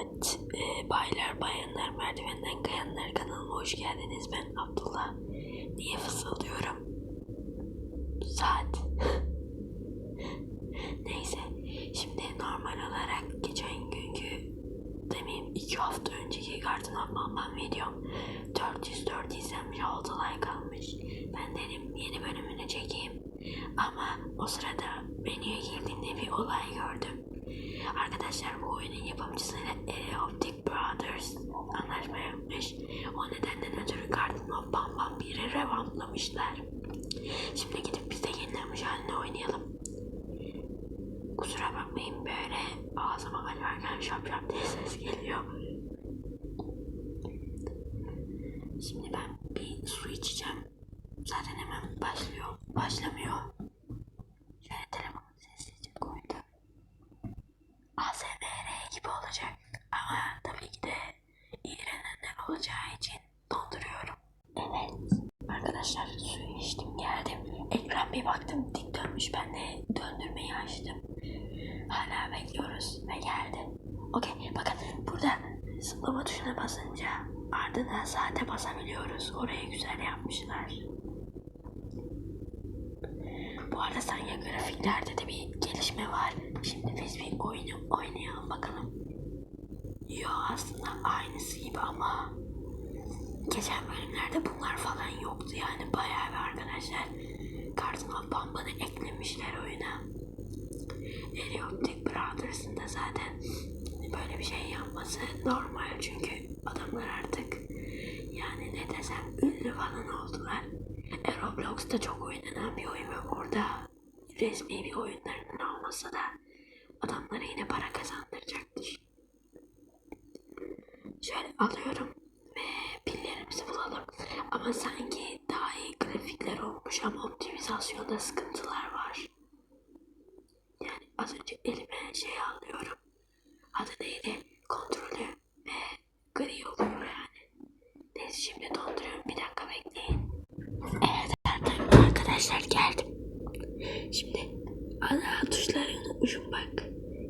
Evet, e, baylar bayanlar merdivenden kayanlar kanalıma hoş geldiniz. Ben Abdullah. Niye fısıldıyorum? Saat. Neyse, şimdi normal olarak geçen günkü demeyeyim iki hafta önceki Garden of Bamban videom 404 izlenmiş 6 like almış. Ben dedim yeni bölümünü çekeyim. Ama o sırada menüye girdiğimde bir olay gördüm. Arkadaşlar bu oyunun yapımcısıyla e, Optic Brothers anlaşma yapmış. O nedenden ötürü Garden of Bamban 1'i revamplanmışlar. Şimdi gidip biz de yenilenmiş haline oynayalım. Kusura bakmayın böyle ağzıma açarken şap şap diye ses geliyor. Şimdi ben bir su içeceğim. Zaten hemen başlıyor. Başlamıyor. Şöyle telefonu sessizce koydum. ASMR gibi olacak. Ama tabii ki de iğrenenler olacağı için donduruyorum. Evet. Arkadaşlar suyu içtim geldim. Ekran bir baktım dik dönmüş. Ben de döndürmeyi açtım. Hala bekliyoruz ve geldi. Okey bakın burada zıplama tuşuna basınca ardından saate basabiliyoruz. Orayı güzel yapmışlar. Bu arada sanya grafiklerde de bir gelişme var. Şimdi biz bir oyunu oynayalım bakalım. Yo aslında aynısı gibi ama geçen bölümlerde bunlar falan yoktu yani bayağı bir arkadaşlar. Of Bamba'nı eklemişler oyuna. Erioptic Brothers'ın da zaten böyle bir şey yapması normal çünkü adamlar artık yani ne desem ünlü falan oldular. E, Roblox da çok oynanan bir oyun ve orada resmi bir oyunlarının olmasa da adamlara yine para kazandıracaktır. Şöyle alıyorum. Ama sanki daha iyi grafikler olmuş ama optimizasyonda sıkıntılar var. Yani az önce elime şey alıyorum. Adı neydi? Kontrolü ve gri oluyor yani. Neyse şimdi donduruyorum. Bir dakika bekleyin. Evet arkadaşlar geldim. Şimdi ana tuşları unutmuşum bak.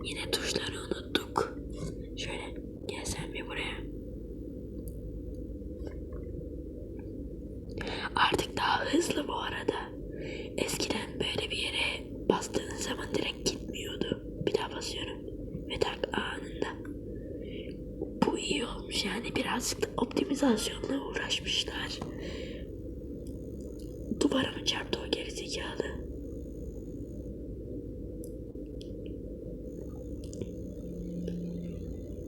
Yine tuşları unuttuk. Şöyle gel sen bir buraya. Artık daha hızlı bu arada. Eskiden böyle bir yere bastığın zaman direkt gitmiyordu. Bir daha basıyorum. Ve tak anında. Bu iyi olmuş yani birazcık da optimizasyonla uğraşmışlar. Duvara mı çarptı o gerizekalı?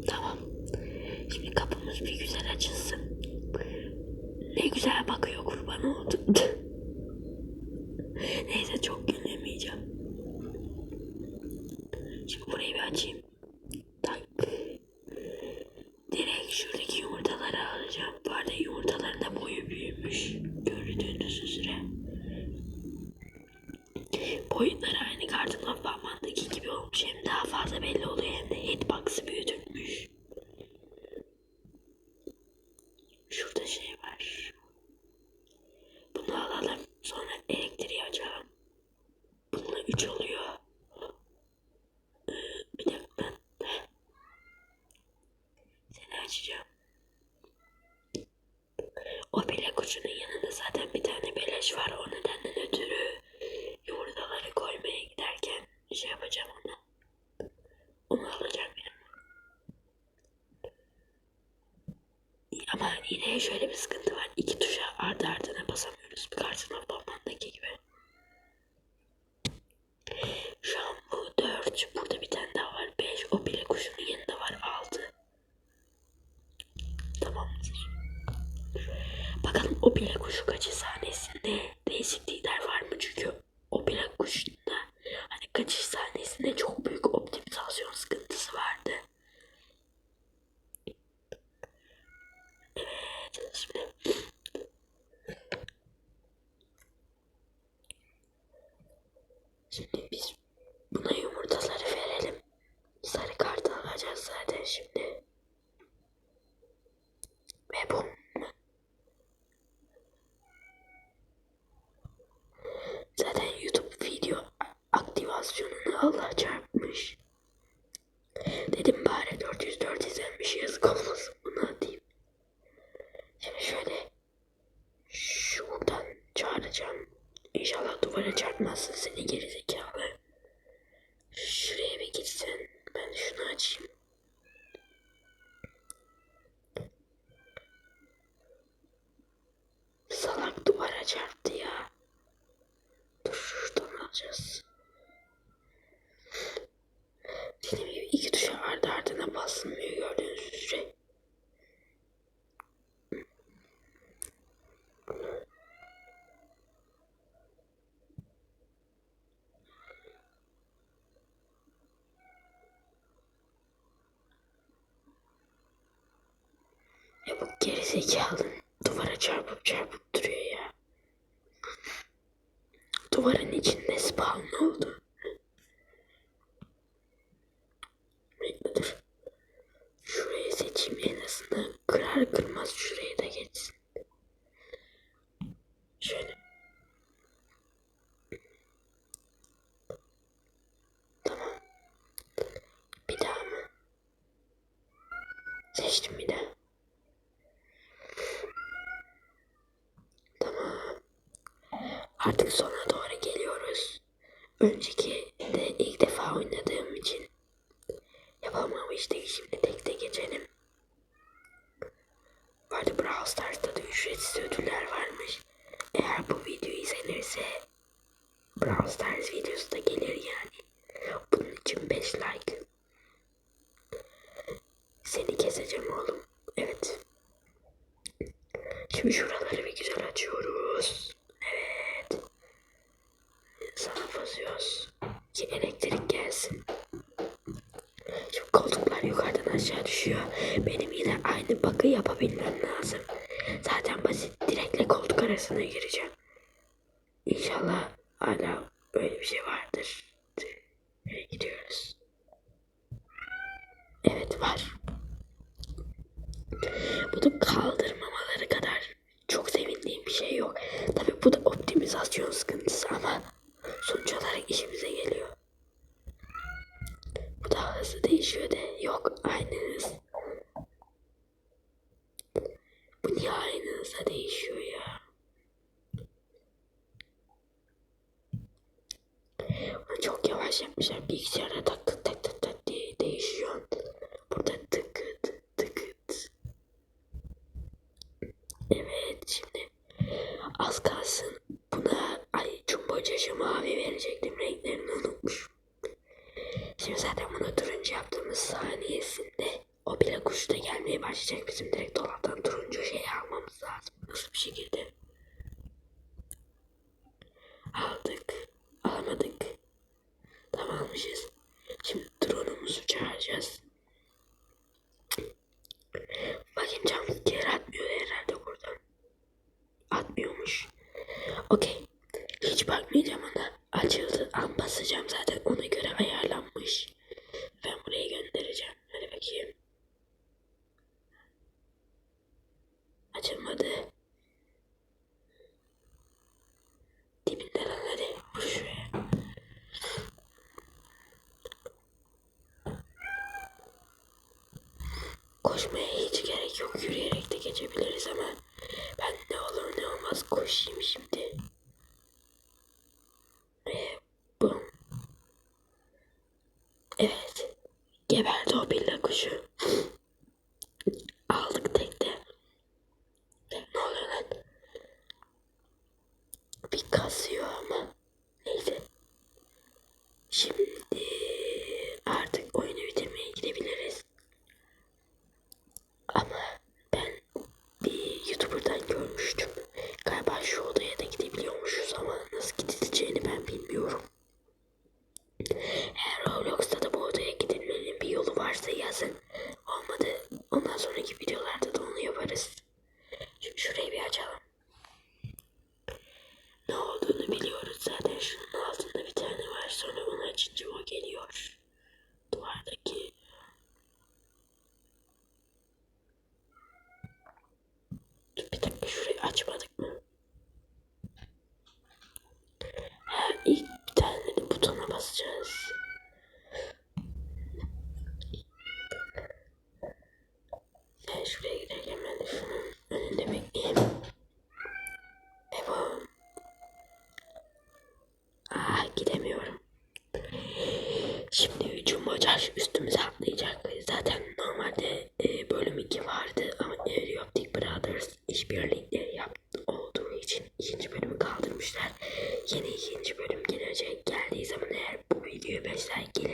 Tamam. Şimdi kapımız bir güzel açılsın. Ne güzel bakıyor kurban oldu. Neyse çok gülmeyeceğim. Şimdi burayı bir açayım. Tak. Direkt şuradaki yumurtaları alacağım. Bu arada yumurtaların da boyu büyümüş. Gördüğünüz üzere. Boyutları aynı Garden of Batman'daki gibi olmuş. Hem daha fazla belli oluyor hem de hitbox'ı büyütülmüş. Şurada şey var. Bunu alalım. Sonra elektriği açalım. Bununla 3 oluyor. Ee, bir dakika. Seni açacağım. Kuşunun yanında zaten bir tane beleş var. O nedenden ötürü yumurtaları koymaya giderken şey yapacağım onu. Onu alacağım yanıma. Ama yine şöyle bir sıkıntı var. İki tuşa ardı ardına basamıyoruz. Bir karşına babamdaki gibi. Şu an bu dört. Burada bir tane daha var. Beş. O bile kuşunun yanında var. Altı. Tamamdır. Bakalım o bile kuşu Nasıl seni gerizekalı? Şuraya bir gitsen ben şunu açayım. Salak duvara çarptı ya. Dur şuradan alacağız. Dediğim gibi iki tuşa ardı ardına basılmıyor. Ya bu duvara çarpıp çarpıp duruyor ya. Duvarın içinde spawn oldu. Bekle dur. Şurayı seçeyim en azından. Kırar kırmaz şuraya da geçsin. Şöyle. Tamam. Bir daha mı? Seçtim bir daha. Tamam. Artık sona doğru geliyoruz. Önceki de ilk defa oynadığım için yapamamıştık. Şimdi tek tek geçelim. Bu arada Brawl Stars'ta da ücretsiz ödüller varmış. Eğer bu video izlenirse Brawl Stars videosu da gelir yani. Bunun için 5 like. Seni keseceğim oğlum. Evet. Şimdi şuraları bir güzel açıyoruz. Evet. Sana basıyoruz. Ki elektrik gelsin. Şimdi koltuklar yukarıdan aşağı düşüyor. Benim yine aynı bakı yapabilmem lazım. Zaten basit. Direkle koltuk arasına gireceğim. İnşallah hala böyle bir şey vardır. Nereye gidiyoruz? Evet var. Bunu kaldırmamaları kadar çok sevindiğim bir şey yok. Tabi bu da optimizasyon sıkıntısı ama sonuç olarak işimize geliyor. Bu da hızlı değişiyor de yok aynı hız. Hızla değişiyor ya? Bunu çok yavaş yapmışlar. Bilgisayarda tak tak tak tak tak diye değişiyor. Burada tıkıt tıkıt. Evet şimdi az kalsın buna ay cumbocaşı mavi verecektim renklerini Lan hadi. Vur şuraya. Koşmaya hiç gerek yok. Yürüyerek de geçebiliriz ama ben ne olur ne olmaz koşayım şimdi. Ve bum. Evet. Geberdi o billa kuşu. Aldık tekte. Ne oluyor lan? Bir kasıyor ama. Neyse. Şimdi artık oyunu bitirmeye gidebiliriz. Ama ben bir YouTuber'dan görmüştüm. Galiba şu odaya da gidebiliyormuşuz ama nasıl gidileceğini ben bilmiyorum. Eğer Roblox'ta da bu odaya gidilmenin bir yolu varsa yazın. Olmadı ondan sonraki videolarda da onu yaparız. Şimdi şurayı bir açalım. Ne olduğunu biliyoruz zaten. Şunun altında bir tane var. Sonra onu açınca o geliyor. Duvardaki. Dur bir dakika 5.